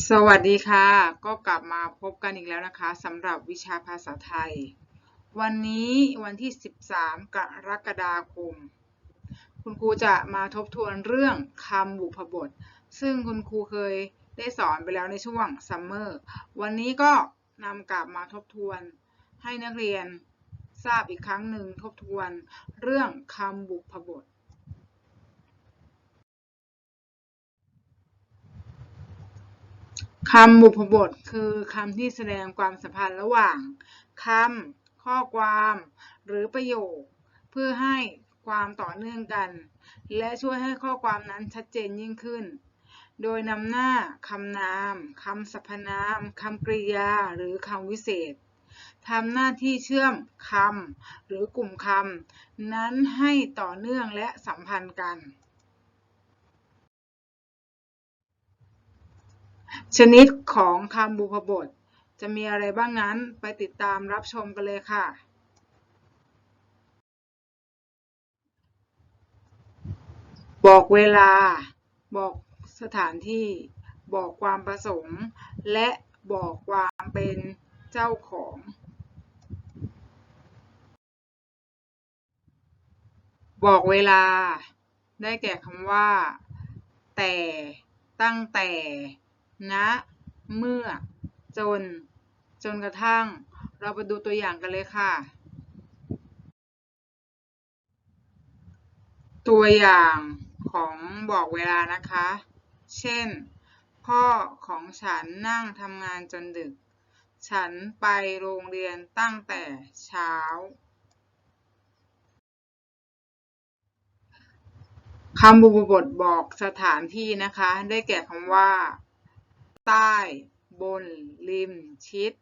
สวัสดีค่ะ ก็กลับมาพบกันอีกแล้วนะคะสำหรับวิชาภาษาไทย วันนี้วันที่ 13 กรกฎาคม คุณครูจะมาทบทวนเรื่องคำบุพบท ซึ่งคุณครูเคยได้สอนไปแล้วในช่วงซัมเมอร์วันนี้ก็นำกลับมาทบทวนให้นักเรียนทราบอีกครั้งหนึ่งทบทวนเรื่องคำบุพบท คำบุพบทคือคำที่แสดงความสัมพันธ์ระหว่างคำข้อความ หรือประโยค เพื่อให้ความต่อเนื่องกัน และช่วยให้ข้อความนั้นชัดเจนยิ่งขึ้น โดยนำหน้าคำนามคำสรรพนามคำกริยา หรือคำวิเศษทำหน้าที่เชื่อมคำหรือกลุ่มคำนั้นให้ต่อเนื่องและสัมพันธ์กัน ชนิดของคำบุพบท จะมีอะไรบ้างนั้นไปติดตามรับชมกันเลยค่ะ บอกเวลา บอกสถานที่ บอกความประสงค์ และบอกความเป็นเจ้าของ บอกเวลา ได้แก่คำว่า แต่ ตั้งแต่ ณเมื่อ จน จนกระทั่ง เราไปดูตัวอย่างกันเลยค่ะ ตัวอย่างของบอกเวลานะคะ เช่น พ่อของฉันนั่งทำงานจนดึก ฉันไปโรงเรียนตั้งแต่เช้าคำบุพบทบอกสถานที่นะคะ ได้แก่คำว่า ใต้ บน ริม ชิด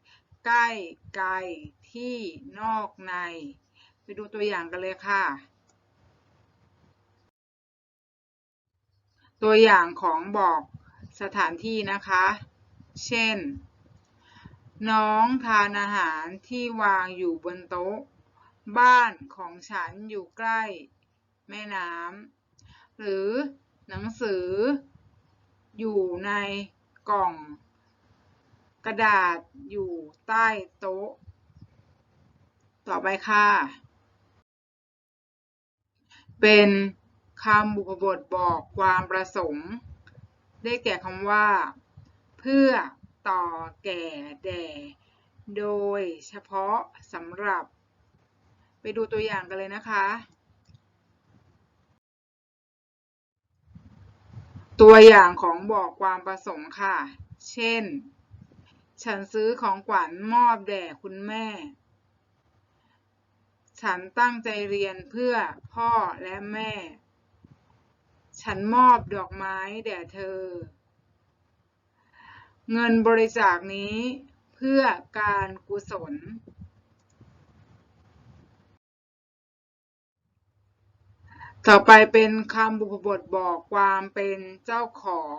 ใกล้ ไกล ที่ นอก ใน ไปดูตัวอย่างกันเลยค่ะ ตัวอย่างของบอกสถานที่นะคะ เช่น น้องทานอาหารที่วางอยู่บนโต๊ะ บ้านของฉันอยู่ใกล้ แม่น้ำหรือหนังสืออยู่ใน กล่อง กระดาษอยู่ใต้โต๊ะ ต่อไปค่ะ เป็นคำบุพบทบอกความประสงค์ ได้แก่คำว่า เพื่อต่อแก่แด่ โดยเฉพาะสำหรับ ไปดูตัวอย่างกันเลยนะคะ ตัวอย่างของบอกความประสงค์ค่ะ เช่น ฉันซื้อของขวัญมอบแด่คุณแม่ ฉันตั้งใจเรียนเพื่อพ่อและแม่ ฉันมอบดอกไม้แด่เธอ เงินบริจาคนี้เพื่อการกุศล ต่อไปเป็นคำบุพบทบอกความเป็นเจ้าของ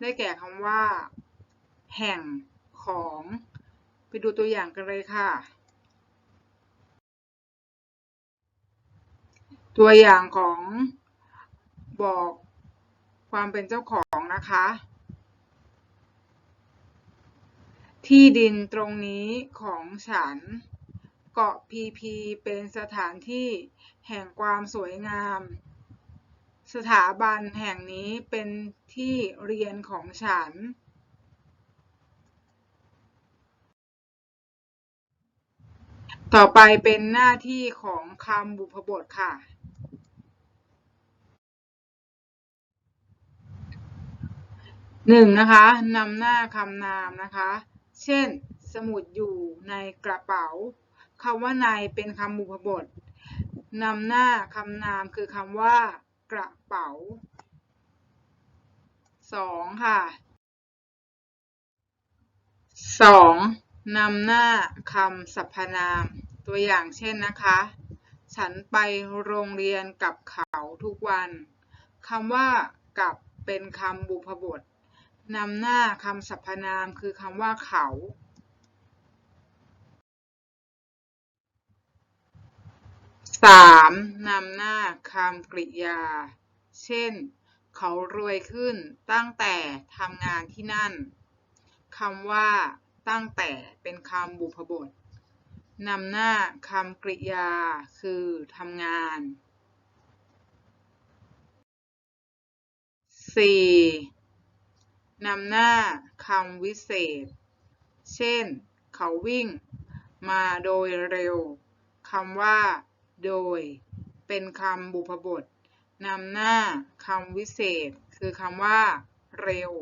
ได้แก่คำว่า แห่งของ ไปดูตัวอย่างกันเลยค่ะ ตัวอย่างของบอกความเป็นเจ้าของนะคะ ที่ดินตรงนี้ของฉัน เกาะพีพีเป็นสถานที่แห่งความสวยงาม สถาบันแห่งนี้เป็นที่เรียนของฉันต่อไปเป็นหน้าที่ของคำบุพบทค่ะ หนึ่งนะคะนำหน้าคำนามนะคะ เช่น สมุดอยู่ในกระเป๋า คำว่าในเป็นคำบุพบทนำหน้าคำนามคือคำว่ากระเป๋าสองค่ะสองนำหน้าคำสรรพนาม ตัวอย่างเช่นนะคะ ฉันไปโรงเรียนกับเขาทุกวันคำว่ากับเป็นคำบุพบทนำหน้าคำสรรพนามคือคำว่าเขา สามนำหน้าคำกริยา เช่น เขารวยขึ้นตั้งแต่ทำงานที่นั่นคำว่า ตั้งแต่เป็นคำบุพบทนำหน้าคำกริยา คือทำงาน 4. นำหน้าคำวิเศษ เช่น เขาวิ่ง มาโดยเร็วคำว่า โดย เป็นคำบุพบทนำหน้าคำวิเศษ คือคำว่า เร็ว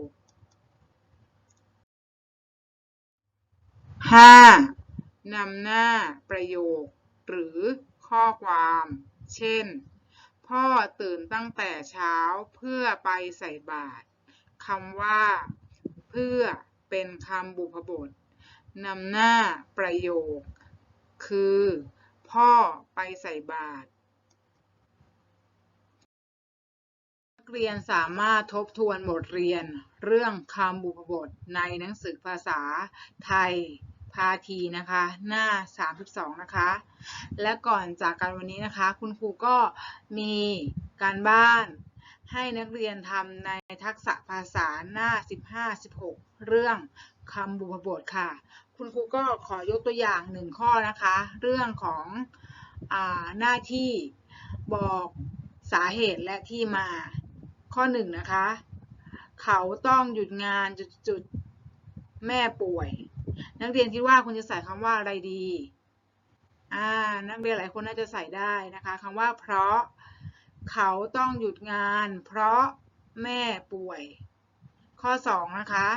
5. นำหน้าประโยค หรือข้อความ เช่น พ่อตื่นตั้งแต่เช้าเพื่อไปใส่บาตรคำว่า เพื่อเป็นคำบุพบทนำหน้าประโยค คือ พ่อไปใส่บาตรนักเรียนสามารถทบทวนบทเรียน เรื่องคำบุพบทในหนังสือภาษาไทยพาทีนะคะ หน้า 32 นะคะ และก่อนจากกันวันนี้นะคะ คุณครูก็มีการบ้านให้นักเรียนทำในทักษะภาษาหน้า 15-16 เรื่อง คำบุพบทค่ะ คุณครูก็ขอยกตัวอย่างหนึ่งข้อนะคะ เรื่องของอหน้าที่บอกสาเหตุและที่มาข้อหนึ่งนะคะ เขาต้องหยุดงานจุดๆแม่ป่วย นักเรียนคิดว่าคุณจะใส่คำว่าอะไรดีอ่านักเรียนหลายคนน่าจะใส่ได้นะคะคำว่าเพราะเขาต้องหยุดงาน เพราะแม่ป่วย ข้อ 2 นะคะ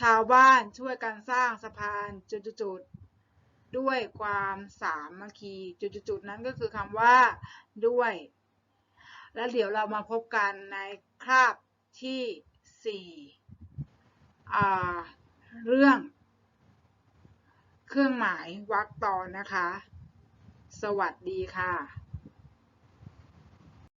ชาวบ้านช่วยกันสร้างสะพานจุดๆด้วยความสามัคคีจุดๆนั้นก็คือคำว่าด้วย แล้วเดี๋ยวเรามาพบกันในคาบที่4อ่เรื่อง เครื่องหมายวรรคตอนนะคะ สวัสดีค่ะ